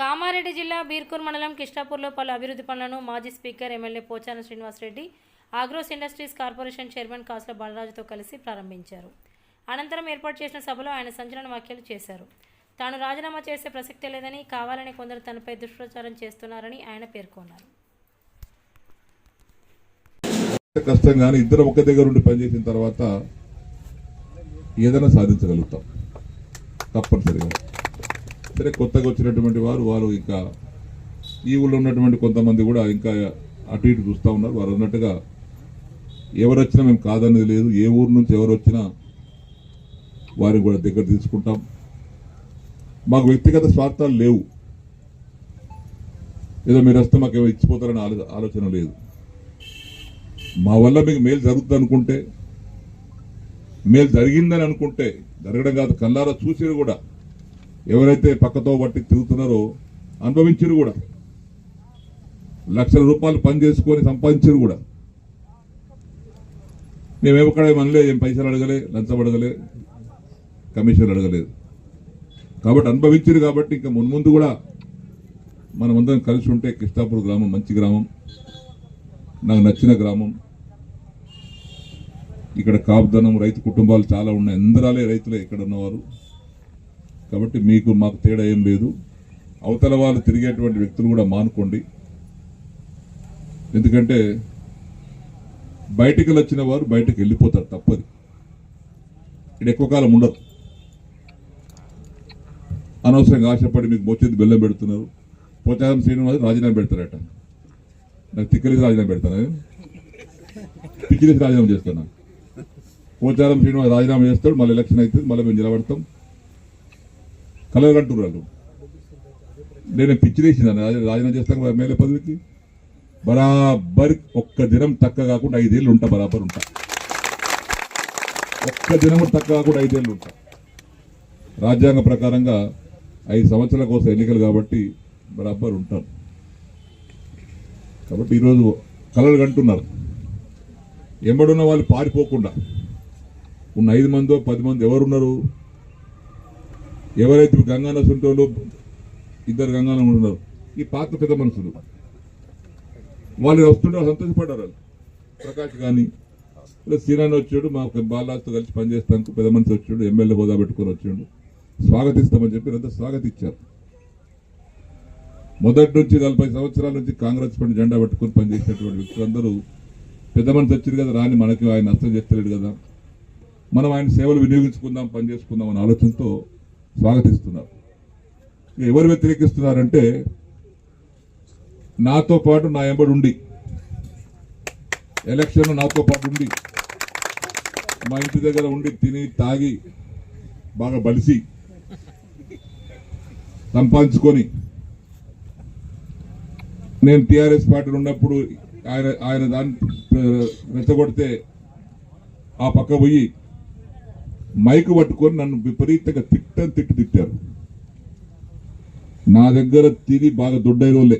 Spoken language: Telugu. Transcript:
కామారెడ్డి జిల్లా బీర్కూర్ మండలం కిష్టాపూర్లో పలు అభివృద్ధి పనులను మాజీ speaker MLA Pochana Srinivasa Reddy Agros industries corporation chairman Kasula బాలరాజుతో కలిసి ప్రారంభించారు. అనంతరం ఏర్పాటు చేసిన సభలో ఆయన సంచలన వ్యాఖ్యలు చేశారు. తాను రాజీనామా చేసే ప్రసక్తే లేదని కావాలని కొందరు తనపై దుష్ప్రచారం చేస్తున్నారని ఆయన పేర్కొన్నారు. కష్టం కానీ ఇద్దరు ఒక దగ్గర ఉండి పనిచేసిన తర్వాత ఏదైనా సాధించగలుగుతాం. తప్పనిసరిగా. సరే కొత్తగా వచ్చినటువంటి వారు వారు ఇంకా ఈ ఊళ్ళో ఉన్నటువంటి కొంతమంది కూడా ఇంకా అటు ఇటు చూస్తూ ఉన్నారు. వారు అన్నట్టుగా ఎవరు వచ్చినా మేము కాదనేది లేదు. ఏ ఊరు నుంచి ఎవరు వచ్చినా వారిని కూడా దగ్గర తీసుకుంటాం. మాకు వ్యక్తిగత స్వార్థాలు లేవు. ఏదో మీరు వస్తే మాకు ఏమో ఇచ్చిపోతారని ఆలోచన లేదు. మా వల్ల మీకు మేలు జరుగుతుంది అనుకుంటే మేలు జరిగిందని అనుకుంటే జరగడం కాదు. కల్లారా చూసేది కూడా ఎవరైతే పక్కతో పట్టి తిరుగుతున్నారో అనుభవించరు కూడా. లక్షల రూపాయలు పని చేసుకొని సంపాదించరు కూడా. మేము ఎక్కడ మనలే ఏం పైసలు అడగలే లంచం అడగలే కమిషన్ అడగలేదు. కాబట్టి అనుభవించరు కాబట్టి ఇంకా మున్ముందు కూడా మనమందరం కలిసి ఉంటే కృష్ణాపూర్ గ్రామం మంచి గ్రామం నాకు నచ్చిన గ్రామం. ఇక్కడ కాపుదనం రైతు కుటుంబాలు చాలా ఉన్నాయి. అందరాలే రైతులే ఇక్కడ ఉన్నవారు. కాబట్టి మీకు మాకు తేడా ఏం లేదు. అవతల వాళ్ళు తిరిగేటువంటి వ్యక్తులు కూడా మానుకోండి. ఎందుకంటే బయటికి వచ్చిన వారు బయటకు వెళ్ళిపోతారు తప్పది. ఇక్కడ ఎక్కువ కాలం ఉండదు అనవసరంగా ఆశపడి మీకు మోచేది బెల్లం పెడుతున్నారు. పోచారం శ్రీనివాస్ రాజీనామా పెడతారట. నాకు తిక్కలేసి రాజీనామా పెడతాను పిచ్చిలేసి రాజీనామా చేస్తాను? పోచారం శ్రీనివాస్ రాజీనామా చేస్తాడు మళ్ళీ ఎలక్షన్ అవుతుంది మళ్ళీ మేము నిలబడతాం. కలగంటున్నారు నేను పిచ్చిలేసిందాను రాజీనామా చేస్తాను ఎమ్మెల్యే పదవికి? బరాబర్ ఒక్క దినం తక్క కాకుండా ఐదేళ్ళు ఉంటా బరాబర్ ఉంటా. ఒక్క దినం తక్క కాకుండా ఐదేళ్ళు ఉంటా. రాజ్యాంగ ప్రకారంగా ఐదు సంవత్సరాల కోసం ఎన్నికలు కాబట్టి బరాబర్ ఉంటాను కాబట్టి ఈరోజు కలలు కంటున్నారు. ఎంబడున్న వాళ్ళు పారిపోకుండా. ఉన్న ఐదు మందో పది మంది ఎవరున్నారు? ఎవరైతే గంగాన సుంటోళ్ళు ఇద్దరు గంగాన ఉన్నారు ఈ పాత పెద్ద మనుషులు. వాళ్ళు వస్తుంటే సంతోషపడ్డారు వాళ్ళు. ప్రకాష్ కానీ ఇలా వచ్చాడు మా బాలాస్తో కలిసి పనిచేస్తానికి పెద్ద మనిషి వచ్చాడు ఎమ్మెల్యే హోదా పెట్టుకొని వచ్చాడు. స్వాగతిస్తామని చెప్పి అంతా స్వాగతిచ్చారు. మొదటి నుంచి నలభై సంవత్సరాల నుంచి కాంగ్రెస్ పార్టీ జెండా పట్టుకొని పనిచేసినటువంటి వ్యక్తులందరూ పెద్ద మనిషి వచ్చారు కదా రాని మనకి ఆయన నష్టం చేస్తలేడు కదా. మనం ఆయన సేవలు వినియోగించుకుందాం పని చేసుకుందాం అనే ఆలోచనతో స్వాగతిస్తున్నారు. ఎవరు వ్యతిరేకిస్తున్నారంటే నాతో పాటు నా ఎంబడి ఉండి ఎలక్షన్ నాతో పాటు ఉండి మా ఇంటి దగ్గర ఉండి తిని తాగి బాగా బలిసి సంపాదించుకొని నేను టీఆర్ఎస్ పార్టీలో ఉన్నప్పుడు ఆయన ఆయన దాన్ని రెచ్చగొడితే ఆ పక్క పోయి మైకు పట్టుకొని నన్ను విపరీతంగా తిట్టని తిట్టి తిట్టారు. నా దగ్గర తిరిగి బాగా దొడ్డైన వాళ్ళే.